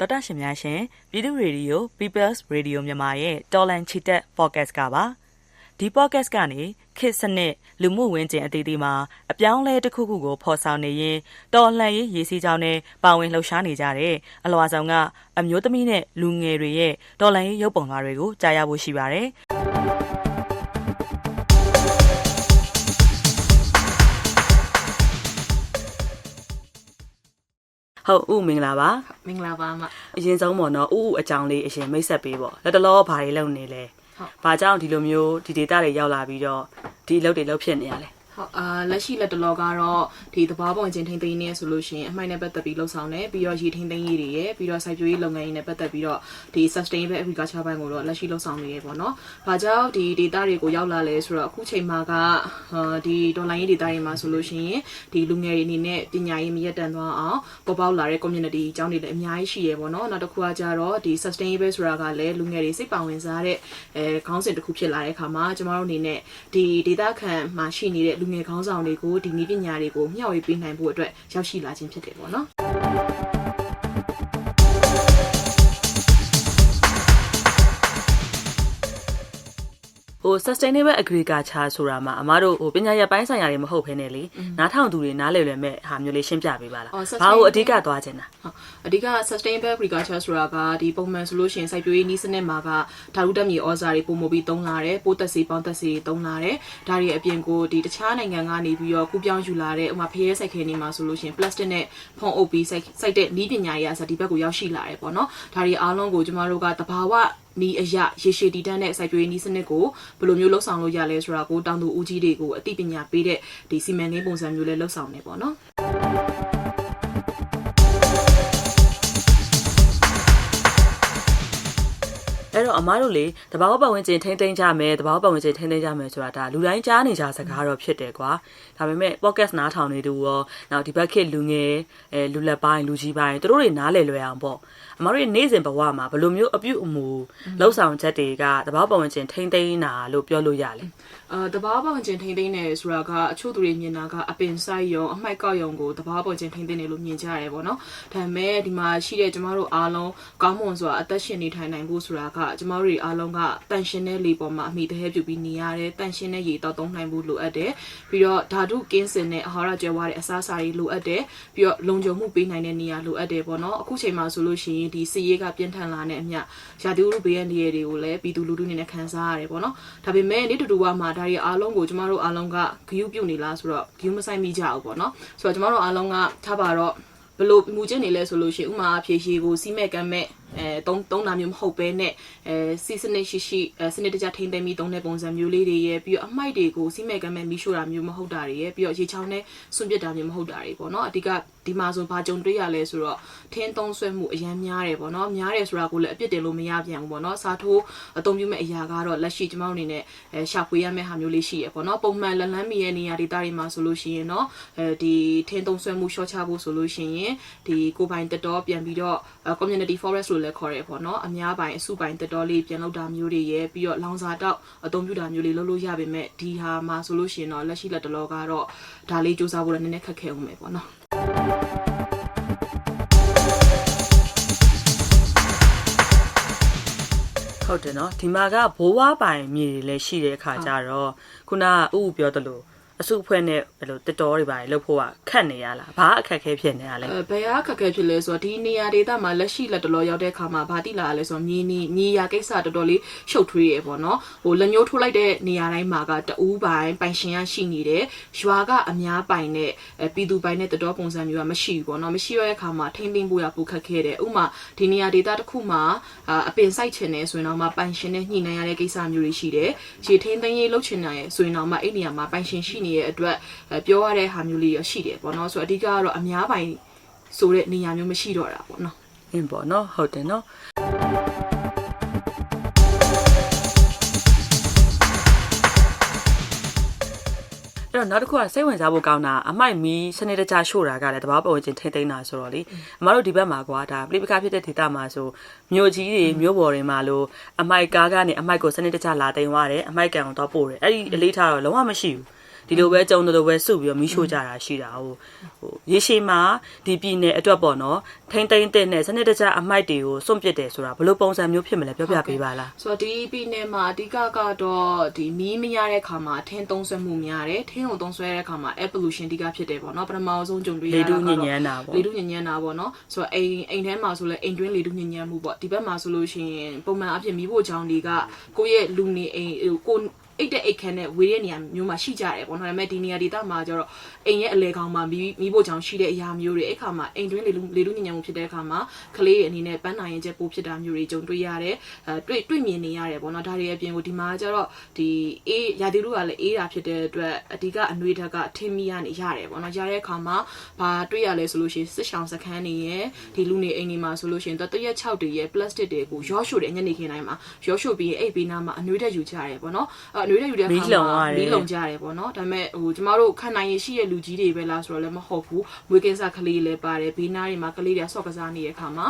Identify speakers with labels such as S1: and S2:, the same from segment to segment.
S1: တော်တာရှင်များရှင်ပြည်သူရေဒီယို People's Radio မြန်မာရဲ့တော်လန်ချီတက် podcast ကပါဒီ podcast ကနေခေတ်စနစ်လူမှုဝန်းကျင်အသီးသီးမှာအပြောင်းအလဲတစ်ခုခုကိုဖော်ဆောင်နေရင်တော်လှန်ရေးရည်စည်းကြောင်းနဲ့ပါဝင်လှုပ်ရှားနေကြတဲ့အလွာဆောင်ကအမျိုးသမီးနဲ့လူငယ်တွေရဲ့တော်လှန်ရေးရုပ်ပုံသားတွေကိုကြားရဖို့ရှိပါတယ် ဟုတ်ဦးမင်္ဂလာပါ
S2: မင်္ဂလာပါမ
S1: အရင်ဆုံးပေါ့နော်ဥဥအကြောင်းလေးအရင်မိတ်ဆက်ပေးပေါ့လက်တလောဘာတွေလုပ်နေလဲ
S2: ဟုတ်
S1: ဘာကြောင့်ဒီလိုမျိုးဒီဒေတာတွေရောက်လာပြီးတော့ဒီအလုပ်တွေလုပ်ဖြစ်နေရလဲ
S2: ဟုတ်အာလက်ရှိလက်တလောကတော့ဒီသဘာဝပုံချင်းထိမ့်သိမ်းနေဆိုလို့ရှိရင်အမိုက်နဲ့ပတ်သက်ပြီးလှုပ်ဆောင်တယ်ပြီးတော့ရေထိမ့်သိမ်းရေးတွေရယ်ပြီးတော့စိုက်ပျိုးရေးလုပ်ငန်းတွေနဲ့ပတ်သက်ပြီးတော့ဒီ sustainable agriculture ဘိုင်းကိုတော့လက်ရှိလှုပ်ဆောင်နေရပေါ့နော်။ဘာကြောင့်ဒီ data တွေကိုရောက်လာလဲဆိုတော့အခုချိန်မှာကအာဒီဒေါ်လာရေး data တွေမှာဆိုလို့ရှိရင်ဒီလူငယ်တွေအနေနဲ့ပညာရေးမရက်တန်သွားအောင်ပေါ်ပေါက်လာတဲ့ community အကြောင်းတွေလည်းအများကြီးရှိရပေါ့နော်။နောက်တစ်ခုကကြတော့ဒီ sustainable ဆိုတာကလည်းလူငယ်တွေစိတ်ပါဝင်စားတဲ့အဲခေါင်းစဉ်တစ်ခုဖြစ်လာတဲ့အခါမှာကျမတို့အနေနဲ့ဒီ data ခံမှာရှိနေတဲ့လူငယ်ခေါင်းဆောင်တွေကိုဒီနည်းပညာတွေကိုမျှဝေပေးနိုင်ဖို့အတွက်ရောက်ရှိလာခြင်းဖြစ်တယ်ပေါ့နော်
S1: ဟို sustainable agriculture ဆိုတာမှာအမားတို့ဟိုပညာရပ်ပိုင်းဆိုင်ရာတွေမဟုတ်ဘဲနဲ့လေနားထောင်သူတွေနားလည်လွယ်မဲ့ဟာမျိုးလေးရှင်းပြပေးပါလား
S2: အော်
S1: ဘာ
S2: sustainable
S1: လို့အဓိကသွားချင်တာ
S2: ဟုတ်အဓိက sustainable agriculture ဆိုတာကဒီပုံမှန်ဆိုလို့ရှိရင်စိုက်ပျိုးရေးနည်းစနစ်မှာကဓာတုတက်မြေဩဇာတွေပုံမပြီးသုံးလာတယ်ပိုးသက်စီပေါင်းသက်စီတွေသုံးလာတယ်ဒါတွေအပြင်ကိုဒီတခြားနိုင်ငံကနေပြီးတော့ကူးပြောင်းယူလာတဲ့ဥပမာဖရဲစိုက်ခဲနေမှာဆိုလို့ရှိရင် plastic နဲ့ဖုံးအုပ်ပြီးစိုက်စိုက်တဲ့နည်းပညာတွေအစဒီဘက်ကိုရောက်ရှိလာတယ်ပေါ့နော်ဒါတွေအားလုံးကိုကျမတို့ကတဘာဝ နီးအရရေရှည်တည်တန်းတဲ့စိုက်ပျိုးရေးနည်းစနစ်ကိုဘယ်လိုမျိုးလှုပ်ဆောင်လို့ရလဲဆိုတာကိုတောင်သူဦးကြီးတွေကိုအသိပညာပေးတဲ့ဒီစီမံကိန်းပုံစံမျိုးလေးလှုပ်ဆောင်နေပေါ့နော်
S1: တော့အမားတို့လေတဘာဝပတ်ဝန်းကျင်ထိမ့်သိမ်းကြမယ်တဘာဝပတ်ဝန်းကျင်ထိမ့်သိမ်းကြမယ်ဆိုတာဒါလူတိုင်းကြားနေကြစကားတော့ဖြစ်တယ်ကွာဒါပေမဲ့ podcast နားထောင်နေတူရောနောက်ဒီဘက်ခေတ်လူငယ်အဲလူလက်ပိုင်းလူကြီးပိုင်းတို့တွေနားလည်လွယ်အောင်ပေါ့အမားတို့ရဲ့နေ့စဉ်ဘဝမှာဘယ်လိုမျိုးအပြုအမူလှုပ်ဆောင်ချက်တွေကတဘာဝပတ်ဝန်းကျင်ထိမ့်သိမ်းတာလို့ပြောလို့ရလဲ
S2: အာတဘာဝပတ်ဝန်းကျင်ထိန်းသိမ်းတယ်ဆိုတာကအချို့သူတွေမြင်တာကအပင်ဆိုင်ရုံအမိုက်ကောက်ရုံကိုတဘာဝပတ်ဝန်းကျင်ထိန်းသိမ်းတယ်လို့မြင်ကြရတယ်ပေါ့နော်ဒါပေမဲ့ဒီမှာရှိတဲ့ကျမတို့အားလုံးကောင်းမွန်စွာအသက်ရှင်နေထိုင်နိုင်ဖို့ဆိုတာကကျမတို့တွေအားလုံးကတန်ရှင်တဲ့လေပေါ်မှာအမိတဟဲပြုပြီးနေရတယ်တန်ရှင်တဲ့ရေတောက်သုံးနိုင်ဖို့လိုအပ်တယ်ပြီးတော့ဓာတုကင်းစင်တဲ့အာဟာရကျွဲဝါးတဲ့အစားအစာတွေလိုအပ်တယ်ပြီးတော့လုံခြုံမှုပေးနိုင်တဲ့နေရာလိုအပ်တယ်ပေါ့နော်အခုချိန်မှာဆိုလို့ရှိရင်ဒီစီရေးကပြင်းထန်လာတဲ့အမျှရာသီဥတုဘေးရန်တွေတွေကိုလည်းပြည်သူလူထုအနေနဲ့ခံစားရတယ်ပေါ့နော်ဒါပေမဲ့နေ့တူတူဝါမှာဒါတွေအားလုံးကိုကျမတို့အားလုံးကဂယုပြုတ်နေလားဆိုတော့ဂယုမဆိုင်မိကြဘူးပေါ့နော်ဆိုတော့ကျမတို့အားလုံးကထားပါတော့ဘယ်လို့မူကျင့်နေလဲဆိုလို့ရှိရင်ဥမာအဖြေရှိကိုစီးမဲ့ကမ်းမဲ့အဲတုံးတုံးတာမျိုးမဟုတ်ပဲနဲ့အဲစီစနစ်ရှိရှိအဲစနစ်တကျထိမ့်သိမ်းပြီးတုံးတဲ့ပုံစံမျိုးလေးတွေရဲ့ပြီးတော့အမိုက်တွေကိုစီးမဲ့ကမ်းမဲ့မီးရှို့တာမျိုးမဟုတ်တာတွေရဲ့ပြီးတော့ရေချောင်းနဲ့ဆွန့်ပစ်တာမျိုးမဟုတ်တာတွေပေါ့နော်အဓိကဒီမှာဆိုဘာကြုံတွေ့ရလဲဆိုတော့ထင်းသုံးဆွဲမှုအရန်များတယ်ပေါ့နော်များတယ်ဆိုတာကိုလည်းအပြစ်တင်လို့မရပြန်ဘူးပေါ့နော်စားထိုးအသုံးပြုမဲ့အရာကတော့လက်ရှိကျမတို့အနေနဲ့အဲရှာဖွေရမယ့်ဟာမျိုးလေးရှိရပေါ့နော်ပုံမှန်လလန်းမီရဲ့နေရာဒေသတွေမှာဆိုလို့ရှိရင်တော့အဲဒီထင်းသုံးဆွဲမှုရှော့ချဖို့ဆိုလို့ရှိရင်ဒီကိုပိုင်တက်တော့ပြန်ပြီးတော့ community forest လို့လည်းခေါ်ရဲပေါ့နော်အများပိုင်အစုပိုင်တက်တော့လေးပြန်လောက်တာမျိုးတွေရဲ့ပြီးတော့လောင်စာတောက်အသုံးပြုတာမျိုးလေးလုပ်လို့ရပေမဲ့ဒီဟာမှာဆိုလို့ရှိရင်တော့လက်ရှိလက်တလောကတော့ဒါလေးစူးစမ်းဖို့လည်းနည်းနည်းခက်ခဲအောင်ပဲပေါ့နော်
S1: ဟုတ်တယ်နော်ဒီမှာကဘိုးဝါပိုင်မြေတွေလည်းရှိတဲ့အခါကျတော့ခုနကဥဥပြောသလို အစုအဖွဲ့နဲ့ဘယ်လိုတက်တော်တွေပါလေလှုပ်ဖို့ကခက်နေရလားဘာအခက်ခဲဖြစ်နေရလဲ
S2: အဲဘယ်ဟာခက်ခဲဖြစ်လဲဆိုတော့ဒီနေရာဒေသမှာလက်ရှိလက်တလောရောက်တဲ့အခါမှာဘာတိလာလဲဆိုတော့မြေနီမြေယာကိစ္စတော်တော်လေးရှုပ်ထွေးရပေါ့နော်ဟိုလက်ညှိုးထိုးလိုက်တဲ့နေရာတိုင်းမှာကတူးပိုင်ပိုင်ရှင်ရရှိနေတယ်ရွာကအများပိုင်နဲ့အဲပြည်သူပိုင်နဲ့တော်တော်ပုံစံမျိုးကမရှိဘူးပေါ့နော်မရှိရတဲ့အခါမှာထိမ့်သိမ့်ဖို့ရပိုခက်ခဲတယ်ဥမာဒီနေရာဒေသတစ်ခုမှာအာအပင်စိုက်ချင်တယ်ဆိုရင်တော့မှပိုင်ရှင်နဲ့ညှိနှိုင်းရတဲ့ကိစ္စမျိုးတွေရှိတယ်ရေထိမ့်သိမ့်ရေးလုပ်ချင်တယ်ဆိုရင်တော့မှအဲ့နေရာမှာပိုင်ရှင်ရှိနေတဲ့အတွက်အဲပြောရတဲ့ဟာမျိုးလေးရရှိတယ်ပေါ့နော်ဆိုတော့အဓိကကတော့အများပိုင်ဆိုတဲ့နေရာမျိုးမရှိတော့တာပေါ့နော်
S1: အင်းပေါ့နော်ဟုတ်တယ်နော်အဲ့တော့နောက်တစ်ခုကစိတ်ဝင်စားဖို့ကောင်းတာအမိုက်မီးစနစ်တကျရှို့တာကလည်းတဘာပတ်ဝန်းကျင်ထိမ့်သိမ်းတာဆိုတော့လေအမတို့ဒီဘက်မှာကွာဒါပြိပခဖြစ်တဲ့ဒေသမှာဆိုမြို့ကြီးတွေမြို့ပေါ်တွေမှာလို့အမိုက်ကားကနေအမိုက်ကိုစနစ်တကျလာသိမ်းသွားတယ်အမိုက်ကန်ကိုတော့ပို့တယ်အဲ့ဒီအလေးထားတော့လုံးဝမရှိဘူး ဒီလိုပဲကြုံတယ်လို့ပဲစုပြီးတော့မီးရှို့ကြတာရှိတာဟိုဟိုရေရှည်မှာဒီပြည်နယ်အတွက်ပေါ့နော်ထိမ့်သိမ့်တဲ့နဲ့စနစ်တကျအမိုက်တွေကိုစွန့်ပစ်တယ်ဆိုတာဘယ်လိုပုံစံမျိုးဖြစ်မလဲပြောပြပေးပါလား
S2: ဆိုတော့ဒီပြည်နယ်မှာအဓိကကတော့ဒီမီးမရတဲ့ခါမှာထင်းသုံးဆွဲမှုများတယ်ထင်းကိုသုံးဆွဲတဲ့ခါမှာ air pollution အဓိကဖြစ်တယ်ပေါ့နော်ပထမဆုံးကြုံတွေ့ရ
S1: လေ
S2: တာ
S1: တူ
S2: ကတော့
S1: ညဉ့်ညမ်းတာပေါ့
S2: လေတုညဉ့်ညမ်းတာပေါ့နော်ဆိုတော့အိမ်အိမ်ထဲမှာဆိုလဲအိမ်တွင်းလေတုညဉ့်ညမ်းမှုပေါ့ဒီဘက်မှာဆိုလို့ရှိရင်ပုံမှန်အဖြစ်မိဖို့ကြောင့်တွေကကိုယ့်ရဲ့လူနေအိမ်ဟိုကို အိတ်တဲ့အိတ်ခန်းနဲ့ဝေးတဲ့နေရာမျိုးမှာရှိကြတယ်ပေါ့နော်ဒါပေမဲ့ဒီနေရာဒေသမှာကျတော့အိမ်ရဲ့အလဲကောင်မှာမိမိဖို့ကြောင့်ရှိတဲ့အရာမျိုးတွေအဲ့ခါမှာအိမ်တွင်းလေလူလေတုညဉ့်ညမ်းမှုဖြစ်တဲ့အခါမှာကလေးရဲ့အနေနဲ့ပန်းနိုင်ရင်ချက်ပိုးဖြစ်တာမျိုးတွေကြုံတွေ့ရတယ်အဲတွေ့တွေ့မြင်နေရတယ်ပေါ့နော်ဒါတွေအပြင်ကိုဒီမှာကျတော့ဒီအေးရာသီဥတုကလည်းအေးတာဖြစ်တဲ့အတွက်အဓိကအနှွေးဓာတ်ကထင်းမီကနေရတယ်ပေါ့နော်ရတဲ့အခါမှာဘာတွေ့ရလဲဆိုလို့ရှိရင်စစ်ဆောင်စခန်းတွေရဲ့ဒီလူနေအိမ်တွေမှာဆိုလို့ရှိရင်တရက်6တွေရဲ့ plastic တွေကိုရောရှို့တယ်ညနေခင်းတိုင်းမှာရောရှို့ပြီးအိပ်ပြီးနားမှာအနှွေးဓာတ်ယူကြရတယ်ပေါ့နော်အဲအနှွေးဓာတ်ယူတဲ့အခါ
S1: မီးလုံရတယ်
S2: မီးလုံကြရတယ်ပေါ့နော်ဒါပေမဲ့ဟိုကျမတို့ခံနိုင်ရရှိတဲ့လူကြီးတွေပဲလားဆိုတော့လည်းမဟုတ်ဘူးမွေးကင်းစားကလေးလည်းပါတယ်ဘေးနားတွေမှာကလေးတွေဆော့ကစားနေတဲ့အခါမှာ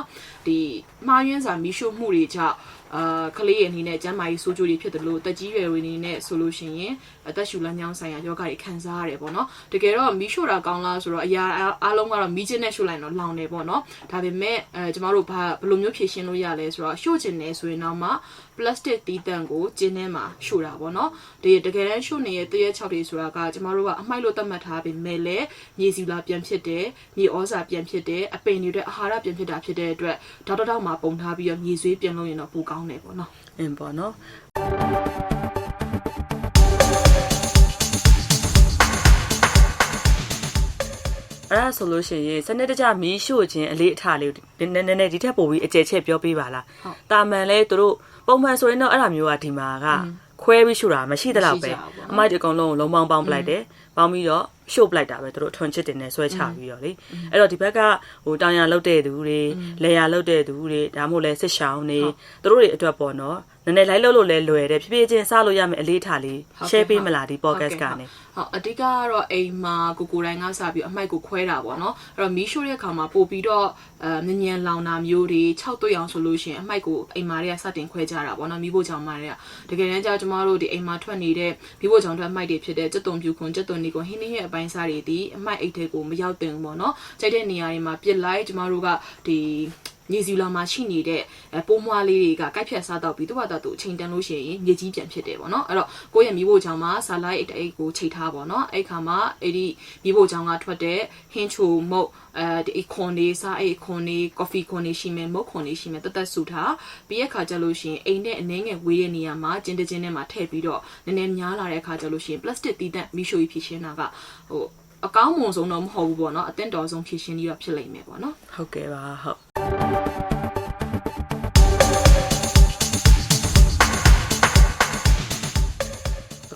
S2: ဒီမှားယွင်းစွာမီးရှို့မှုတွေကြောင့် အာကလေးရဲ့အနေနဲ့ကျန်းမာရေးဆိုးကျိုးတွေဖြစ်တယ်လို့တက်ကြီးရွယ်တွေအနေနဲ့ဆိုလို့ရှိရင်အသက်ရှူလမ်းကြောင်းဆိုင်ရာယောဂတွေခံစားရတယ်ပေါ့နော်တကယ်တော့မီးရှို့တာကောင်းလားဆိုတော့အရာအားလုံးကတော့မီးချင်းနဲ့ရှို့လိုက်တော့လောင်တယ်ပေါ့နော်ဒါပေမဲ့အဲကျမတို့ဘာဘယ်လိုမျိုးဖြည့်ရှင်းလို့ရလဲဆိုတော့ရှို့ကျင်နေဆိုရင်တော့မှ plastic တီးတန့်ကိုကျင်းထဲမှာရှို့တာပေါ့နော်ဒီတကယ်တမ်းရှို့နေတဲ့တရက်6တွေဆိုတာကကျမတို့ကအမိုက်လို့သတ်မှတ်ထားပေမဲ့လည်းမြေစီလာပြန်ဖြစ်တယ်မြေဩဇာပြန်ဖြစ်တယ်အပင်တွေအတွက်အာဟာရပြန်ဖြစ်တာဖြစ်တဲ့အတွက်တောက်တောက်မှာပုံထားပြီးတော့မြေဆွေးပြန်လို့ရင်တော့ပိုကောင်းတယ်ပေါ့နော်
S1: အင်းပေါ့နော်အဲ့ဒါဆိုလို့ရှိရင်စနစ်တကျမီးရှို့ခြင်းအလေးအထားလေးကိုနည်းနည်းနည်းဒီထက်ပိုပြီးအကျယ်ချက်ပြောပေးပါလား
S2: ဟုတ်
S1: တာမန်လဲသူတို့ပုံမှန်ဆိုရင်တော့အဲ့ဒါမျိုးကဒီမှာက ခွဲပြီးရှို့တာမရှိသလောက်ပဲ
S2: မရှိကြဘူးပေါ့နော်
S1: အမိုက်ဒီအကုန်လုံးကိုလုံးပေါင်းပေါင်းပလိုက်တယ်ပေါင်းပြီးတော့ရှို့ပလိုက်တာပဲသူတို့ထွန်ချစ်တင်နဲ့ဆွဲချပြီးတော့လေအဲ့တော့ဒီဘက်ကဟိုတောင်ရလုတ်တဲ့သူတွေလေရလုတ်တဲ့သူတွေဒါမှမဟုတ်လဲစစ်ရှောင်းနေသူတို့တွေအတွက်ပေါ့နော်နည်းနည်းလိုက်လို့လို့လဲလွယ်တယ်ဖြည်းဖြည်းချင်းစလို့ရမယ်အလေးထားလေး share ပေးမလားဒီ podcast ကနေ
S2: ဟုတ်အဓိကကတော့အိမ်မှာကိုကိုတိုင်းကစပြီးအမိုက်ကိုခွဲတာပေါ့နော်အဲ့တော့မီးရှို့တဲ့အခါမှာပို့ပြီးတော့အဲငញ្ញံလောင်တာမျိုးတွေ၆သွေ့အောင်ဆိုလို့ရှိရင်အမိုက်ကိုအိမ်မာတွေကစတင်ခွဲကြတာပေါ့နော်မီးဖို့ချောင်မာတွေကတကယ်တမ်းကျကျွန်မတို့ဒီအိမ်မာထွက်နေတဲ့မီးဖို့ချောင်ထွက်အမိုက်တွေဖြစ်တဲ့ကြက်သွန်ပြူခွန်ကြက်သွန်နီခွန်ဟင်းနှင်းရဲ့အပိုင်းစားတွေဒီအမိုက်အိတ်တွေကိုမရောက်တင်ဘူးပေါ့နော်ကြိုက်တဲ့နေရာတွေမှာပြစ်လိုက်ကျွန်မတို့ကဒီ မြေစီလာမှာရှိနေတဲ့အဲပိုးမွားလေးတွေကကိုက်ဖြတ်စားတော့ပြီးသူ့ဘာသာသူအချိန်တန်လို့ရှိရင်မြေကြီးပြန်ဖြစ်တယ်ပေါ့နော်အဲ့တော့ကိုယ့်ရဲ့မိဖို့ချောင်းမှာဆာလိုက်အိတ်အိတ်ကိုချိန်ထားပေါ့နော်အဲ့ခါမှာအဲ့ဒီမိဖို့ချောင်းကထွက်တဲ့ဟင်းချိုမုတ်အဲဒီအခွန်လေးစားအိတ်ခွန်လေးကော်ဖီခွန်လေးရှိမယ်မုတ်ခွန်လေးရှိမယ်တသက်ဆူထားပြီးရခါကျလို့ရှိရင်အိမ်နဲ့အနှဲငယ်ဝေးတဲ့နေရာမှာကျင်းတကျင်းထဲမှာထည့်ပြီးတော့နည်းနည်းများလာတဲ့ခါကျလို့ရှိရင်ပလတ်စတစ်တီးတန့်မိရှိုကြီးဖြစ်ရှင်းတာကဟို အကောင်းမွန်ဆုံးတော့မဟုတ်ဘူးပေါ့နော်အသင့်တော်ဆုံးဖြစ်ရှင်းကြီးတော့ဖြစ်လိမ့်မယ်ပေါ့နော်
S1: ဟုတ်ကဲ့ပါဟုတ်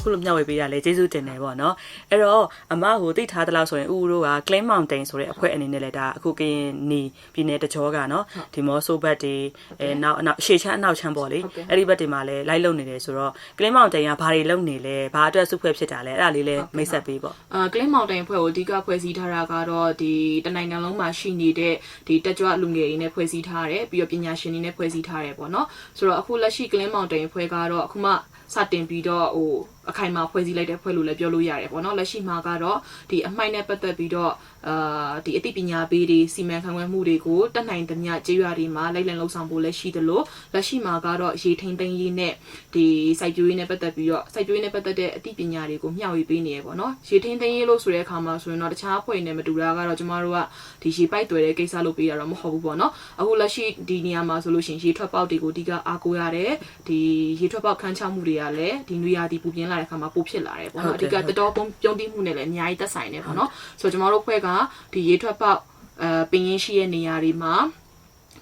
S1: အခုလိုမျှဝေပေးရလဲကျေးဇူးတင်တယ်ပေါ့နော်အဲ့တော့အမကိုသိထားသလောက်ဆိုရင်ဦးဦးတို့က Claim Mountain ဆိုတဲ့အဖွဲ့အနေနဲ့လဲဒါအခုကရင်နီပြည်နယ်တကြောကနော်ဒီမောဆိုဘတ်တွေအဲနောက်အနောက်ရှေ့ချမ်းအနောက်ချမ်းပေါ့လေအဲ့ဒီဘက်တွေမှာလဲလိုက်လုံနေတယ်ဆိုတော့ Claim Mountain ကဘာတွေလုံနေလဲဘာအတွက်စုဖွဲ့ဖြစ်တာလဲအဲ့ဒါလေးလဲမိတ်ဆက်ပေးပေါ့
S2: အာကလင်းမောင်တိုင်ဖွဲ့ကိုအဓိကဖွဲ့စည်းထားတာကတော့ဒီတနိုင်ငံလုံးမှာရှိနေတဲ့ဒီတက်ကြွလူငယ်တွေနဲ့ဖွဲ့စည်းထားတယ်ပြီးတော့ပညာရှင်တွေနဲ့ဖွဲ့စည်းထားတယ်ပေါ့နော်ဆိုတော့အခုလက်ရှိကလင်းမောင်တိုင်ဖွဲ့ကတော့အခုမှစတင်ပြီးတော့ဟို အခိုင်အမာဖွဲ့စည်းလိုက်တဲ့ဖွဲ့လို့လည်းပြောလို့ရတယ်ပေါ့နော်လက်ရှိမှာကတော့ဒီအမိုက်နဲ့ပတ်သက်ပြီးတော့အာဒီအသိပညာပေးတွေစီမံခန့်ခွဲမှုတွေကိုတက်နိုင်သမျှကြေးရွာတွေမှာလိုက်လံလှုပ်ဆောင်ဖို့လည်းရှိသလိုလက်ရှိမှာကတော့ရေထိန်သိမ်းရေးနဲ့ဒီစိုက်ပျိုးရေးနဲ့ပတ်သက်ပြီးတော့စိုက်ပျိုးရေးနဲ့ပတ်သက်တဲ့အသိပညာတွေကိုမျှဝေပေးနေရပေါ့နော်ရေထိန်သိမ်းရေးလို့ဆိုတဲ့အခါမှာဆိုရင်တော့တခြားအဖွဲ့နဲ့မတူတာကတော့ကျမတို့ကဒီရေပိုက်တွေတဲ့ကိစ္စလုပ်ပေးရတော့မဟုတ်ဘူးပေါ့နော်အခုလက်ရှိဒီနေရာမှာဆိုလို့ရှိရင်ရေထွက်ပေါက်တွေကိုအဓိကအားကိုးရတယ်ဒီရေထွက်ပေါက်ခန်းချမှုတွေကလည်းဒီနွေရာသီပူပြင်းလာတဲ့အခါမှာပိုဖြစ်လာတယ်ပေါ့နော်အဓိကတတော်ပုံပြုံးတိမှုနဲ့လည်းအများကြီးသက်ဆိုင်တယ်ပေါ့နော်ဆိုတော့ကျမတို့ဖွဲ့ကဒီရေထွက်ပေါက်အဲပင်ရင်းရှိတဲ့နေရာတွေမှာ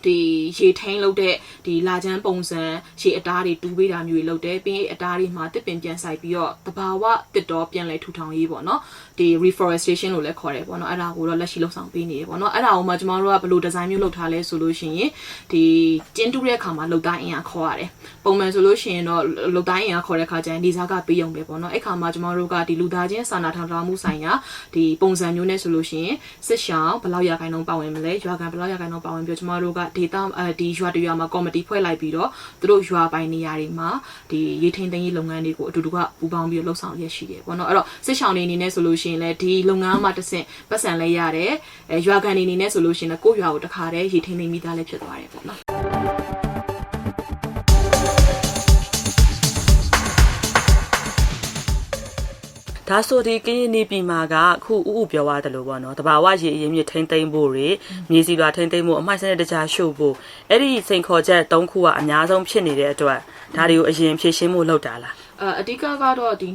S2: ဒီရေထိန်လုပ်တဲ့ဒီလာချမ်းပုံစံရေအတားတွေတူးပေးတာမျိုးတွေလုပ်တယ်ပြီးရင်အတားတွေမှာတစ်ပင်ပြန်ဆိုင်ပြီးတော့တဘာဝတစ်တော်ပြန်လဲထူထောင်ရေးပေါ့နော်ဒီ reforestation လို့လည်းခေါ်တယ်ပေါ့နော်အဲ့ဒါကိုတော့လက်ရှိလှုပ်ဆောင်ပေးနေတယ်ပေါ့နော်အဲ့ဒါကိုမှကျမတို့ကဘယ်လိုဒီဇိုင်းမျိုးလုပ်ထားလဲဆိုလို့ရှိရင်ဒီကျင်းတူးတဲ့အခါမှာလုတ်သားအင်အားခေါ်ရတယ်ပုံမှန်ဆိုလို့ရှိရင်တော့လုတ်သားအင်အားခေါ်တဲ့အခါကျရင်ဒီစားကပေးရုံပဲပေါ့နော်အဲ့ခါမှာကျမတို့ကဒီလူသားချင်းစာနာထောင်ထားမှုဆိုင်ရာဒီပုံစံမျိုးနဲ့ဆိုလို့ရှိရင်စစ်ရှောင်းဘယ်လောက်ရာခိုင်နှုန်းပါဝင်မလဲရွာကန်ဘယ်လောက်ရာခိုင်နှုန်းပါဝင်ပြီးတော့ကျမတို့ကဒေတာအဲဒီရွာတရွာမှာကော်မတီဖွဲ့လိုက်ပြီးတော့သူတို့ရွာပိုင်နေရာတွေမှာဒီရေထိန်သိမ်းရေးလုပ်ငန်းတွေကိုအတူတူကပူးပေါင်းပြီးလှုပ်ဆောင်ရရှိတယ်ပေါ့နော်အဲ့တော့စစ်ဆောင်တွေအနေနဲ့ဆိုလို့ရှိရင်လည်းဒီလုပ်ငန်းမှာတစ်ဆင့်ပတ်စံလဲရတယ်အဲရွာကန်တွေအနေနဲ့ဆိုလို့ရှိရင်လည်းကိုယ့်ရွာကိုတခါတည်းရေထိန်သိမ်းမိသားလည်းဖြစ်သွားတယ်ပေါ့နော်
S1: ဒါဆိုဒီကရင်နေပြည်မှာကအခုဥဥပြောရတယ်လို့ပေါ့နော်တဘာဝရေအရင်မြစ်ထိမ့်သိမ့်ဖို့တွေမြေစီလွာထိမ့်သိမ့်ဖို့အမိုက်စနစ်တခြားရှုပ်ဖို့အဲ့ဒီစိန်ခေါ်ချက်၃ခုကအများဆုံးဖြစ်နေတဲ့အတွက်ဒါတွေကိုအရင်ဖြည့်ရှင်းဖို့လုပ်တာလား
S2: အအဓိကကတော့ဒီ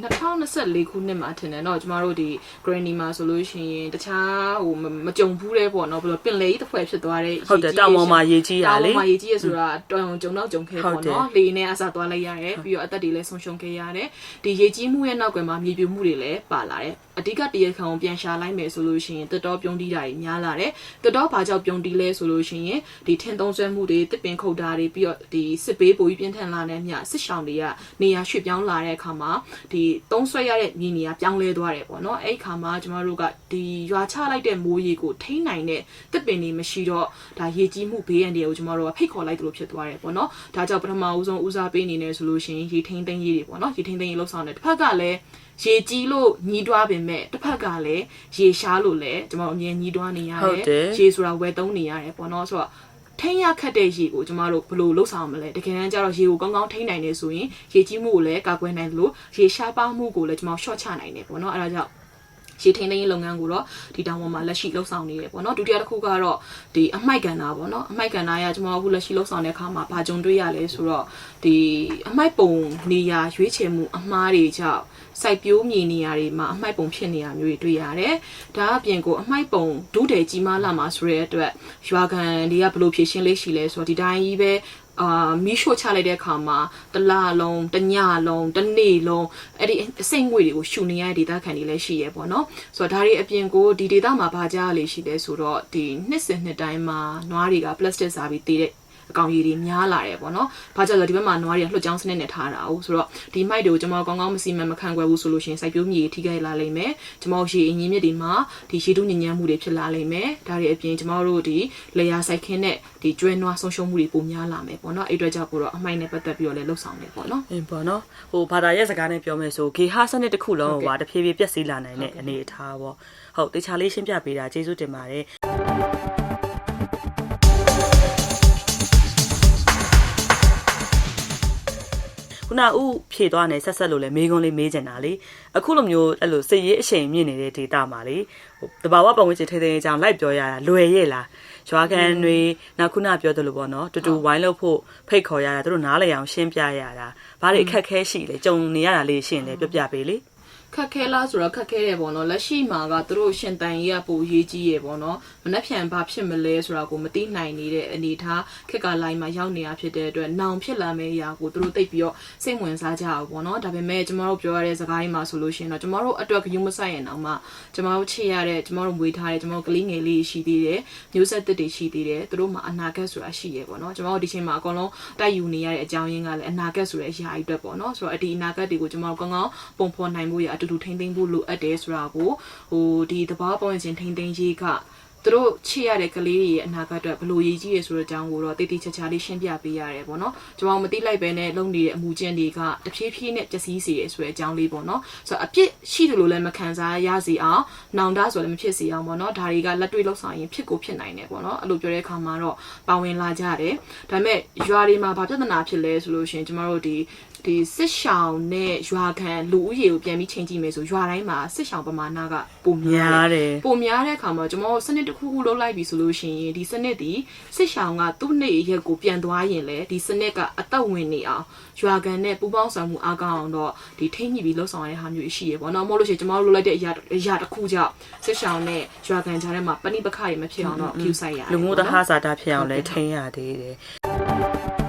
S2: 2024ခုနှစ်မှာထင်တယ်เนาะကျမတို့ဒီ granny မှာဆိုလို့ရှိရင်တခြားဟိုမမကြုံဘူးတဲ့ပေါ့เนาะဘယ်လိုပင်လေကြီးတစ်ဖွဲ့ဖြစ်သွားတဲ့
S1: ဟုတ်တယ်တောင်ပေါ်မှာရေကြီးရ
S2: တောင်
S1: လေ
S2: ပေါ်မှာရေကြီးရဆိုတာတော်ရုံကြုံတော့ကြုံခဲ့
S1: ဟုတ်
S2: ပေါ့
S1: တယ်
S2: เนาะလေနဲ့အစားသွားလိုက်ရတယ်ပြီးတော့အသက်တွေလည်းဆုံးရှုံးခဲ့ရတယ်ဒီရေကြီးမှုရဲ့နောက်ကွယ်မှာမြေပြိုမှုတွေလည်းပါလာတယ်အဓိကတရခံကိုပြန်ရှာလိုက်မယ်ဆိုလို့ရှိရင်တက်တော့ပြုံးတီးတာတွေများလာတယ်တက်တော့ဘာကြောင့်ပြုံးတီးလဲဆိုလို့ရှိရင်ဒီထင်သုံးဆွဲမှုတွေတစ်ပင်ခုတ်တာတွေပြီးတော့ဒီစစ်ဘေးပိုကြီးပြင်းထန်လာတဲ့မြစစ်ရှောင်တွေကနေရာရွှေ့ပြောင်းလာ ာတဲ့အခါမှာဒီသုံးဆွဲရတဲ့မြေနေရာပြောင်းလဲသွားတယ်ပေါ့နော်အဲ့ဒီအခါမှာကျမတို့ကဒီရွာချလိုက်တဲ့မိုးရေကိုထိန်းနိုင်တဲ့တစ်ပင်တွေမရှိတော့ဒါရေကြီးမှုဘေးရန်တွေကိုကျမတို့ကဖိတ်ခေါ်လိုက်သလိုဖြစ်သွားတယ်ပေါ့နော်ဒါကြောင့်ပထမဦးဆုံးဦးစားပေးအနေနဲ့ဆိုလို့ရှိရင်ရေထိန်းသိမ်းရေးတွေပေါ့နော်ရေထိန်းသိမ်းရေးလှုပ်ဆောင်တယ်တစ်ဖက်ကလည်းရေကြီးလို့ညီးတွားပင်မဲ့တစ်ဖက်ကလည်းရေရှားလို့လည်းကျွန်တော်အမြင်ညီးတွားနေရ
S1: ဟုတ်
S2: တယ်
S1: တယ်
S2: ရေဆိုတာဝယ်သုံးနေရတယ်ပေါ့နော်ဆိုတော့ ထိန်းရခတ်တဲ့ရေကိုကျမတို့ဘယ်လိုလှုပ်ဆောင်မလဲတကယ်တမ်းကျတော့ရေကိုကောင်းကောင်းထိန်းနိုင်နေဆိုရင်ရေကြီးမှုကိုလည်းကာကွယ်နိုင်တယ်လို့ရေရှားပါမှုကိုလည်းကျမတို့ short ချနိုင်တယ်ပေါ့နော်အဲဒါကြောင့် ရေထိန်းသိမ်းရေးလုပ်ငန်းကိုတော့ဒီတောင်ပေါ်မှာလက်ရှိလှုပ်ဆောင်နေတယ်ပေါ့နော်ဒုတိယတစ်ခုကတော့ဒီအမိုက်ကဏ္ဍပေါ့နော်အမိုက်ကဏ္ဍရကျွန်တော်အခုလက်ရှိလှုပ်ဆောင်တဲ့အခါမှာဘာကြုံတွေ့ရလဲဆိုတော့ဒီအမိုက်ပုံနေရာရွေးချယ်မှုအမှားတွေကြောင့်စိုက်ပျိုးမြေနေရာတွေမှာအမိုက်ပုံဖြစ်နေတာမျိုးတွေတွေ့ရတယ်။ဒါအပြင်ကိုအမိုက်ပုံဒုတယ်ကြီးမားလာမှာဆိုတဲ့အတွက်ရွာကန်တွေကဘယ်လိုဖြည့်ရှင်းလေးရှိလဲဆိုတော့ဒီတိုင်းကြီးပဲ အာမီးရှို့ချလိုက်တဲ့အခါမှာတစ်လလုံးတစ်ညလုံးတစ်နေ့လုံးအဲ့ဒီအစိမ့်ငွေတွေကိုရှူနေရတဲ့ဒေသခံတွေလည်းရှိရဲပေါ့နော်ဆိုတော့ဒါတွေအပြင်ကိုဒီဒေသမှာဘာကြားရလေရှိလဲဆိုတော့ဒီနှစ်စဉ်နှစ်တိုင်းမှာနွားတွေကပလတ်စတစ်စားပြီးတည်တဲ့ အကောင်ကြီးတွေများလာတယ်ပေါ့နော်။ဘာကြောင့်လဲဒီဘက်မှာနွားတွေကလွှတ်ကြောင်းစနစ်နဲ့ထားတာ哦ဆိုတော့ဒီမိုက်တွေကိုကျွန်တော်ကောင်းကောင်းမစီမံမခံခွဲဘူးဆိုလို့ရှိရင်စိုက်ပျိုးမြေတွေထိခိုက်လာလိမ့်မယ်။ကျွန်တော်ရေအင်းကြီးမြစ်တွေမှာဒီရေတုညဉ့်ညမ်းမှုတွေဖြစ်လာလိမ့်မယ်။ဒါတွေအပြင်ကျွန်တော်တို့ဒီလေယာစိုက်ခင်းတဲ့ဒီကျွဲနွားဆုံးရှုံးမှုတွေပိုများလာမယ်ပေါ့နော်။အဲ့အတွက်ကြောင့်ပို့တော့အမိုက်နဲ့ပတ်သက်ပြီးတော့လည်းလှုပ်ဆောင်တယ်ပေါ့နော်။
S1: အင်းပေါ့နော်ဟိုဘာသာရဲ့စကားနဲ့ပြောမယ်ဆိုဂေဟာစနစ်တစ်ခုလုံးဟိုဟာတဖြည်းဖြည်းပြက်စီးလာနိုင်တဲ့အနေအထားပေါ့ဟုတ်တခြားလေးရှင်းပြပေးတာကျေးဇူးတင်ပါတယ် ခုနဥဖြေသွားနေဆက်ဆက်လို့လဲမေးခွန်းလေးမေးချင်တာလေအခုလိုမျိုးအဲ့လိုစစ်ရေးအချိန်မြင့်နေတဲ့ဒေတာမှာလေဟိုတဘာဝပတ်ဝန်းကျင်ထိတဲ့အကြောင်းလိုက်ပြောရတာလွယ်ရဲ့လားရွာကန်တွေနောက်ခုနပြောသလိုပေါ့နော်တူတူဝိုင်းလို့ဖို့ဖိတ်ခေါ်ရတာသူတို့နားလည်အောင်ရှင်းပြရတာဘာတွေအခက်ခဲရှိလဲကြုံနေရတာလေးရှင်းလဲပြပြပေးလေ
S2: ခက်ခဲလားဆိုတော့ခက်ခဲတယ်ပေါ့နော်လက်ရှိမှာကသူတို့ရှင်တန်ကြီးကပိုရေးကြီးရေပေါ့နော်မနှက်ဖြန်ဘာဖြစ်မလဲဆိုတာကိုမသိနိုင်နေတဲ့အနေထားခက်ကလိုင်းမှာရောက်နေတာဖြစ်တဲ့အတွက်နောင်ဖြစ်လာမယ့်အရာကိုသူတို့သိပ်ပြီးတော့စိတ်ဝင်စားကြအောင်ပေါ့နော်ဒါပေမဲ့ကျမတို့ပြောရတဲ့စကားကြီးမှာဆိုလို့ရှိရင်တော့ကျမတို့အတွက်ဂရုမစိုက်ရင်တော့မှကျမတို့ချစ်ရတဲ့ကျမတို့မွေးထားတဲ့ကျမတို့ကလေးငယ်လေးရှိသေးတယ်မျိုးဆက်သစ်တွေရှိသေးတယ်သူတို့မှာအနာဂတ်ဆိုတာရှိရပေါ့နော်ကျမတို့ဒီချိန်မှာအကုန်လုံးတိုက်ယူနေရတဲ့အကြောင်းရင်းကလည်းအနာဂတ်ဆိုတဲ့အရာကြီးအတွက်ပေါ့နော်ဆိုတော့ဒီအနာဂတ်တွေကိုကျမတို့ကောင်းကောင်းပုံဖော်နိုင်ဖို့ရအတူတူထိမ့်သိမ်းဖို့လိုအပ်တယ်ဆိုတာကိုဟိုဒီတဘာပေါင်းချင်းထိမ့်သိမ်းရေးကသူတို့ချစ်ရတဲ့ကလေးတွေရဲ့အနာဂတ်အတွက်ဘယ်လိုရည်ကြီးရဆိုတဲ့အကြောင်းကိုတော့တိတိကျကျလေးရှင်းပြပေးရတယ်ပေါ့နော်ကျွန်တော်မသိလိုက်ပဲနဲ့လုံနေတဲ့အမှုကျင့်တွေကတဖြည်းဖြည်းနဲ့ပျက်စီးစေရဆိုတဲ့အကြောင်းလေးပေါ့နော်ဆိုတော့အပြစ်ရှိတယ်လို့လည်းမခံစားရစေအောင်နောင်တဆိုလည်းမဖြစ်စေအောင်ပေါ့နော်ဒါတွေကလက်တွေ့လောက်ဆောင်ရင်ဖြစ်ကိုဖြစ်နိုင်တယ်ပေါ့နော်အဲ့လိုပြောတဲ့အခါမှာတော့ပါဝင်လာကြတယ်ဒါပေမဲ့ရွာတွေမှာဘာပြဿနာဖြစ်လဲဆိုလို့ရှိရင်ကျမတို့ဒီ ဒီစစ်ရှောင်းနဲ့ရွာခံလူဦးရေကိုပြန်ပြီးချိန်ကြည့်မယ်ဆိုရွာတိုင်းမှာစစ်ရှောင်းပမာဏကပုံများ
S1: များ
S2: တယ်
S1: တယ်
S2: ပုံများတဲ့အခါမှာကျွန်တော်တို့စနစ်တစ်ခုခုလုပ်လိုက်ပြီဆိုလို့ရှိရင်ဒီစနစ်ဒီစစ်ရှောင်းကသူ့နေရက်ကိုပြန်သွားရင်လေဒီစနစ်ကအသက်ဝင်နေအောင်ရွာကန်နဲ့ပူပေါင်းဆောင်မှုအားကောင်းအောင်တော့ဒီထိမ့်ညှိပြီးလှုပ်ဆောင်ရတဲ့ဟာမျိုးရှိရပေါ့နော်မဟုတ်လို့ရှိရင်ကျွန်တော်တို့လုပ်လိုက်တဲ့အရာအရာတစ်ခုကြောင့်စစ်ရှောင်းနဲ့ရွာကန်ကြားထဲမှာပဏိပခတွေမဖြစ်အောင်တော့ view site ရတယ်
S1: လူမှု
S2: ပေါ့
S1: တ
S2: နော်
S1: ဟစာတာဖြစ်အောင်လဲထိန်းရသေးတယ်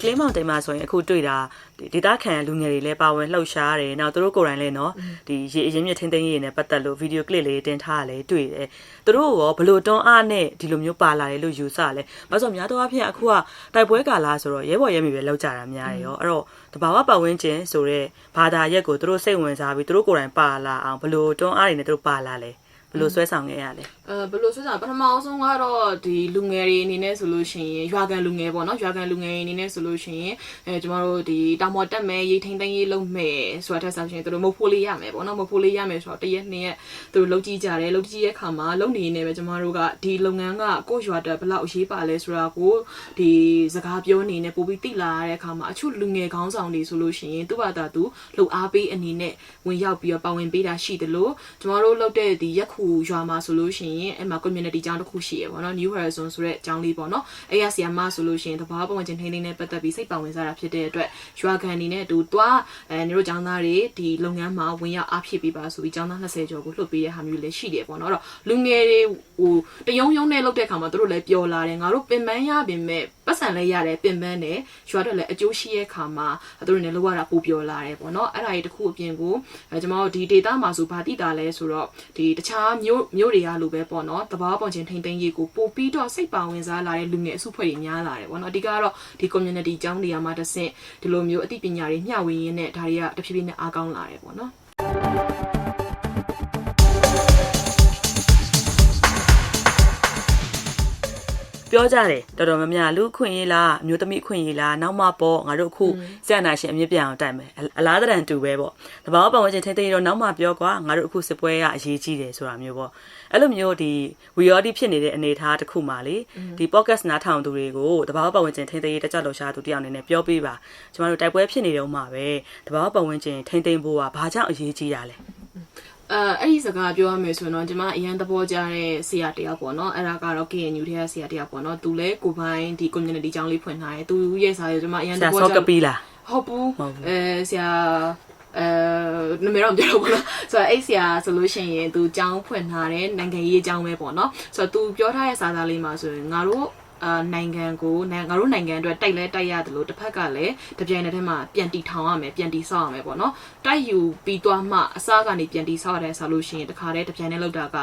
S1: ကလင်းမောင်တိမ်မှာဆိုရင်အခုတွေ့တာဒီဒေတာခံလူငယ်တွေလည်းပါဝင်လှုပ်ရှားတယ်နောက်သူတို့ကိုယ်တိုင်လည်းနော်ဒီရေအရင်မြင့်ထင်းထင်းရေးနဲ့ပတ်သက်လို့ဗီဒီယိုကလစ်လေးတင်ထားရလဲတွေ့တယ်သူတို့ရောဘလို့တွန်းအားနဲ့ဒီလိုမျိုးပါလာတယ်လို့ယူဆလဲဘာလို့ဆိုများတော့အဖြစ်အခုကတိုက်ပွဲကာလဆိုတော့ရဲဘော်ရဲမိပဲလောက်ကြတာများတယ်ရောအဲ့တော့တဘာဝပတ်ဝန်းကျင်ဆိုတော့ဘာသာရက်ကိုသူတို့စိတ်ဝင်စားပြီးသူတို့ကိုယ်တိုင်ပါလာအောင်ဘလို့တွန်းအားတွေနဲ့သူတို့ပါလာလဲဘလို့ဆွဲဆောင်ခဲ့ရလဲ
S2: အဲဘယ်လိုဆိုကြပထမအောင်ဆုံးကတော့ဒီလူငယ်တွေအနေနဲ့ဆိုလို့ရှိရင်ရွာကန်လူငယ်ပေါ့နော်ရွာကန်လူငယ်တွေအနေနဲ့ဆိုလို့ရှိရင်အဲကျမတို့ဒီတောင်ပေါ်တက်မယ်ရိတ်ထိန်သိမ်းရေးလုပ်မယ်ဆိုတာတက်ဆိုရှင်တို့မဟုတ်ဖို့လေးရမယ်ပေါ့နော်မဟုတ်ဖို့လေးရမယ်ဆိုတော့တရက်နှစ်ရက်သူတို့လုပ်ကြည့်ကြတယ်လုပ်ကြည့်ရဲ့အခါမှာလုပ်နေနေပဲကျမတို့ကဒီလုပ်ငန်းကကိုယ့်ရွာတက်ဘယ်လောက်အရေးပါလဲဆိုတာကိုဒီစကားပြောနေနေပို့ပြီးသိလာရတဲ့အခါမှာအချို့လူငယ်ခေါင်းဆောင်တွေဆိုလို့ရှိရင်သူ့ဘာသာသူလှုပ်အားပေးအနေနဲ့ဝင်ရောက်ပြီးတော့ပါဝင်ပေးတာရှိတယ်လို့ကျမတို့လုပ်တဲ့ဒီရက်ခုရွာမှာဆိုလို့ရှိရင်အဲ့မှာ community ကျောင်းတစ်ခုရှိရပေါ့နော် New Horizon ဆိုတဲ့ကျောင်းလေးပေါ့နော်အဲ့ရဆီယာမဆိုလို့ရှိရင်တဘာပုံဝင်ချင်းထိန်းသိမ်းနဲ့ပတ်သက်ပြီးစိတ်ပါဝင်စားတာဖြစ်တဲ့အတွက်ရွာခံအနေနဲ့အတူတွားအဲညီတို့ကျောင်းသားတွေဒီလုပ်ငန်းမှာဝင်ရောက်အားဖြစ်ပေးပါဆိုပြီးကျောင်းသား20ကျော်ကိုလှုပ်ပေးတဲ့ဟာမျိုးလည်းရှိတယ်ပေါ့နော်အဲ့တော့လူငယ်တွေဟိုတယုံယုံနဲ့လုပ်တဲ့ခါမှာတို့လည်းပျော်လာတယ်ငါတို့ပင်ပန်းရပင်မဲ့ ပတ်စံလည်းရတယ်ပင်ပန်းတယ်ရွာတော့လည်းအကျိုးရှိရဲ့ခါမှာတို့လည်းလောက်ရတာပိုပျော်လာတယ်ပေါ့နော်အဲ့ဒါကြီးတစ်ခုအပြင်ကိုအဲကျွန်တော်တို့ဒီ data မှာဆိုဘာတိတာလဲဆိုတော့ဒီတခြားမျိုးမျိုးတွေကလိုပဲပေါ့နော်တဘာပုံချင်းထိမ့်သိမ်းရေးကိုပို့ပြီးတော့စိတ်ပါဝင်စားလာတဲ့လူငယ်အစုဖွဲ့တွေများလာတယ်ပေါ့နော်အဓိကတော့ဒီ community အကြောင်းတွေကမှတစ်ဆင့်ဒီလိုမျိုးအသိပညာတွေမျှဝေရင်းနဲ့ဒါတွေကတဖြည်းဖြည်းနဲ့အားကောင်းလာတယ်ပေါ့နော်
S1: ပြောကြတယ်တော်တော်များများလူခွင့်ရေးလားအမျိုးသမီးခွင့်ရေးလားနောက်မှပေါ့ငါတို့အခုစက်နာရှင်အမြင့်ပြန်အောင်တိုက်မယ်အအလားတရန်တူပဲပေါ့တဘာပတ်ဝန်းကျင်ထိမ့်သိမ်းတော့နောက်မှပြောကွာငါတို့အခုစစ်ပွဲကအရေးကြီးတယ်ဆိုတာမျိုးပေါ့အဲ့လိုမျိုးဒီဝီယော်ဒီဖြစ်နေတဲ့အနေအထားတစ်ခုမှလေဒီ podcast နားထောင်သူတွေကိုတဘာပတ်ဝန်းကျင်ထိမ့်သိမ်းရေးတက်ကြွလှရှားသူတယောက်အနေနဲ့ပြောပေးပါကျမတို့တိုက်ပွဲဖြစ်နေတော့မှပဲတဘာပတ်ဝန်းကျင်ထိမ့်သိမ်းဖို့ကဘာကြောင့်အရေးကြီးတာလဲ
S2: အဲအဲ့ဒီစကားပြောရမယ်ဆိုရင်တော့ကျွန်မအရန်သဘောကျတဲ့ဆရာတယောက်ပေါ့နော်အဲ့ဒါကတော့ KNU ထဲကဆရာတယောက်ပေါ့နော်သူလည်းကိုပိုင်းဒီ community ကျောင်းလေးဖွင့်ထားတယ်သူရဲ့စာရေးကျွန်မအရန်
S1: ဆ
S2: သ
S1: ရာ
S2: ဘော
S1: စော
S2: ကျ
S1: ကပီးလား
S2: ဟုတ်ဘူး
S1: ဟုတ်ဘူး
S2: အဲဆရာအဲနမည်တော့မပြောတော့ဘူးနော်ဆိုတော့အဲ့ဆရာဆိုလို့ရှိရင်သူကျောင်းဖွင့်ထားတယ်နိုင်ငံရေးကျောင်းပဲပေါ့နော်ဆိုတော့သူပြောထားတဲ့စာသားလေးမှာဆိုရင်ငါတို့ အာနိုင်ငံကိုနိုင်ငါတို့နိုင်ငံအတွက်တိုက်လဲတိုက်ရတယ်လို့တစ်ဖက်ကလည်းတပြိုင်နက်တည်းမှာပြန်တီထောင်ရမယ်ပြန်တီဆောက်ရမယ်ပေါ့နော်တိုက်ယူပြီးသွားမှအစားကနေပြန်တီဆောက်ရတယ်ဆိုလို့ရှိရင်တခါတည်းတပြိုင်တည်းလောက်တာက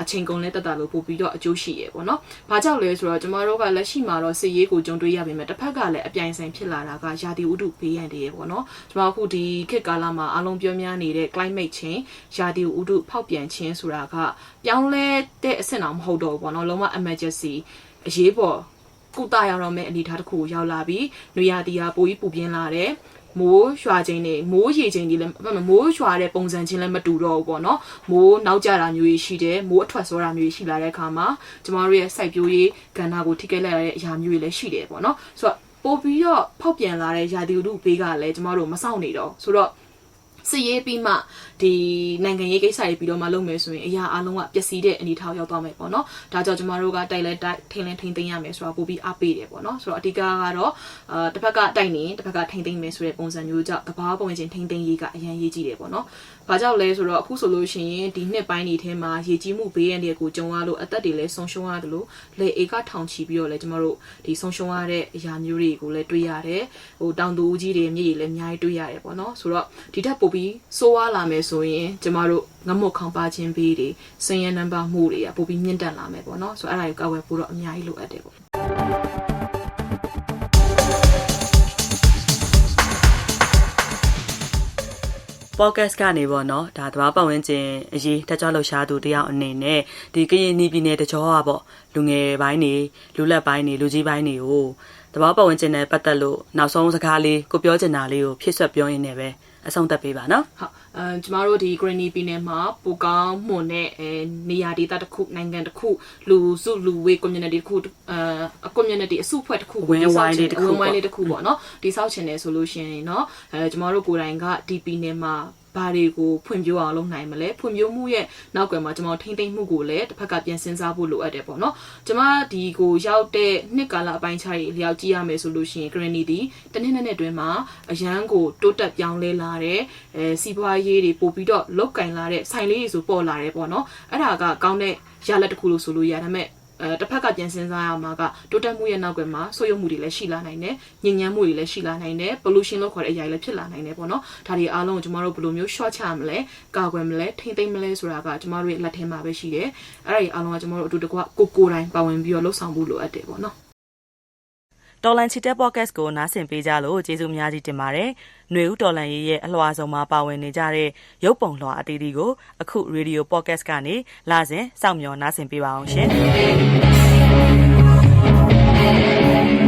S2: အချိန်ကုန်လဲတက်တာလို့ပို့ပြီးတော့အကျိုးရှိရပေါ့နော်။ဘာကြောင့်လဲဆိုတော့ကျမတို့ကလက်ရှိမှာတော့စစ်ရေးကိုကြုံတွေ့ရပေမဲ့တစ်ဖက်ကလည်းအပြိုင်ဆိုင်ဖြစ်လာတာကရာသီဥတုဘေးရန်တွေပေါ့နော်။ကျမအခုဒီခေတ်ကာလမှာအလုံးပြောများနေတဲ့ climate change ရာသီဥတုဖောက်ပြန်ခြင်းဆိုတာကပြောင်းလဲတဲ့အဆင့်တော့မဟုတ်တော့ဘူးပေါ့နော်။လုံးဝ emergency အရေးပေါ်ကုသရတော့မယ့်အနေအထားတစ်ခုကိုရောက်လာပြီးနွေရာသီကပိုပြီးပူပြင်းလာတယ်မိုးရွာခြင်းတွေမိုးရေခြင်းတွေလည်းမိုးရွာတဲ့ပုံစံချင်းလည်းမတူတော့ဘူးပေါ့နော်မိုးနောက်ကျတာမျိုးကြီးရှိတယ်မိုးအထွက်စောတာမျိုးကြီးရှိလာတဲ့အခါမှာကျမတို့ရဲ့စိုက်ပျိုးရေးကဏ္ဍကိုထိခိုက်လိုက်ရတဲ့အရာမျိုးတွေလည်းရှိတယ်ပေါ့နော်ဆိုတော့ပို့ပြီးတော့ဖောက်ပြန်လာတဲ့ရာသီဥတုဘေးကလည်းကျမတို့မစောင့်နေတော့ဆိုတော့ စစ်ရေးပြီးမှဒီနိုင်ငံရေးကိစ္စတွေပြီးတော့မှလုပ်မယ်ဆိုရင်အရာအလုံးကပျက်စီးတဲ့အနေအထားရောက်သွားမယ်ပေါ့နော်ဒါကြောင့်ကျမတို့ကတိုက်လဲတိုက်ထိန်လဲထိန်သိမ်းရမယ်ဆိုတာပို့ပြီးအားပေးတယ်ပေါ့နော်ဆိုတော့အဓိကကတော့အာတစ်ဖက်ကတိုက်နေတစ်ဖက်ကထိန်သိမ်းမယ်ဆိုတဲ့ပုံစံမျိုးကြောင့်ကဘာပုံဝင်ချင်းထိန်သိမ်းရေးကအရင်ရေးကြည့်တယ်ပေါ့နော်ဘာကြောင့်လဲဆိုတော့အခုဆိုလို့ရှိရင်ဒီနှစ်ပိုင်းတွေထဲမှာရေကြီးမှုဘေးရန်တွေကိုကြုံရလို့အသက်တွေလည်းဆုံးရှုံးရတယ်လို့လေအေကထောင်ချီပြီးတော့လည်းကျမတို့ဒီဆုံးရှုံးရတဲ့အရာမျိုးတွေကိုလည်းတွေးရတယ်ဟိုတောင်သူဦးကြီးတွေမြေကြီးလည်းအများကြီးတွေးရတယ်ပေါ့နော်ဆိုတော့ဒီထက်ပိုပြီးစိုးဝါလာမယ်ဆိုရင်ကျမတို့ငမုတ်ခေါင်ပါခြင်းဘေးတွေစင်ရနံပါတ်မှုတွေကပိုပြီးမြင့်တက်လာမယ်ပေါ့နော်ဆိုတော့အဲ့ဒါကိုကောက်ဝယ်ဖို့တော့အများကြီးလိုအပ်တယ်ပေါ့
S1: podcast ကနေပေါ့နော်ဒါတဘာပတ်ဝန်းကျင်အရေးတက်ကြွလှုပ်ရှားသူတယောက်အနေနဲ့ဒီကရင်နီပြည်နယ်တကြောอ่ะပေါ့လူငယ်ပိုင်းနေလူလက်ပိုင်းနေလူကြီးပိုင်းတွေကိုတဘာပတ်ဝန်းကျင်နဲ့ပတ်သက်လို့နောက်ဆုံးစကားလေးကိုပြောချင်တာလေးကိုဖြည့်ဆွတ်ပြောရင်းနဲ့ပဲ အဆုံးသတ်ပေးပါနော်
S2: ဟုတ်အဲကျမတို့ဒီ Granny ပြည်နယ်မှာပူကောင်းမွန်တဲ့အဲနေရာဒေသတစ်ခုနိုင်ငံတစ်ခုလူစုလူဝေး community တစ်ခုအဲ community အစုအဖွဲ့တစ်ခု
S1: ဝင်းဝိုင်းလေးတစ်ခု
S2: ဝင်းဝိုင်း
S1: ပေါ့
S2: လေးတစ်ခုပေါ့နော်ဒီဆောက်ချင်တယ်ဆိုလို့ရှိရင်เนาะအဲကျမတို့ကိုယ်တိုင်ကဒီပြည်နယ်မှာ ဘာတွေကိုဖွံ့ဖြိုးအောင်လုပ်နိုင်မလဲဖွံ့ဖြိုးမှုရဲ့နောက်ကွယ်မှာကျွန်တော်ထိမ့်သိမ့်မှုကိုလည်းတစ်ဖက်ကပြန်စဉ်းစားဖို့လိုအပ်တယ်ပေါ့နော်ကျွန်မဒီကိုရောက်တဲ့နှစ်ကာလအပိုင်းခြားကြီးလျောက်ကြည့်ရမယ်ဆိုလို့ရှိရင် Granny ဒီတနည်းနဲ့နဲ့တွင်မှာအရန်ကိုတိုးတက်ပြောင်းလဲလာတဲ့အဲစီးပွားရေးတွေပို့ပြီးတော့လောက်ကင်လာတဲ့ဆိုင်လေးတွေဆိုပေါ်လာတယ်ပေါ့နော်အဲ့ဒါကကောင်းတဲ့ရလက်တစ်ခုလို့ဆိုလို့ရဒါပေမဲ့ အဲတစ်ဖက်ကပြန်စဉ်းစားရမှာကတိုးတက်မှုရဲ့နောက်ကွယ်မှာဆိုးရုံမှုတွေလည်းရှိလာနိုင်တယ်ညဉ့်ညမ်းမှုတွေလည်းရှိလာနိုင်တယ် pollution လို့ခေါ်တဲ့အရာတွေလည်းဖြစ်လာနိုင်တယ်ပေါ့နော်ဒါတွေအားလုံးကိုကျမတို့ဘယ်လိုမျိုး short ချမလဲကာကွယ်မလဲထိမ့်သိမ့်မလဲဆိုတာကကျမတို့ရဲ့လက်ထဲမှာပဲရှိတယ်အဲ့ဒါတွေအားလုံးကကျမတို့အတူတကွကိုကိုယ်တိုင်ပါဝင်ပြီးတော့လှုပ်ဆောင်ဖို့လိုအပ်တယ်ပေါ့နော်
S1: တော်လန်ချီတက် podcast ကိုနားဆင်ပေးကြလို့ကျေးဇူးများကြီးတင်ပါတယ်။ຫນွေဦးတော်လန်ရေးရဲ့အလွှာဆုံးမှာပါဝင်နေကြတဲ့ရုပ်ပုံလွှာအသီးသီးကိုအခု Radio Podcast ကနေလာစဉ်စောင့်မျှော်နားဆင်ပေးပါအောင်ရှင်။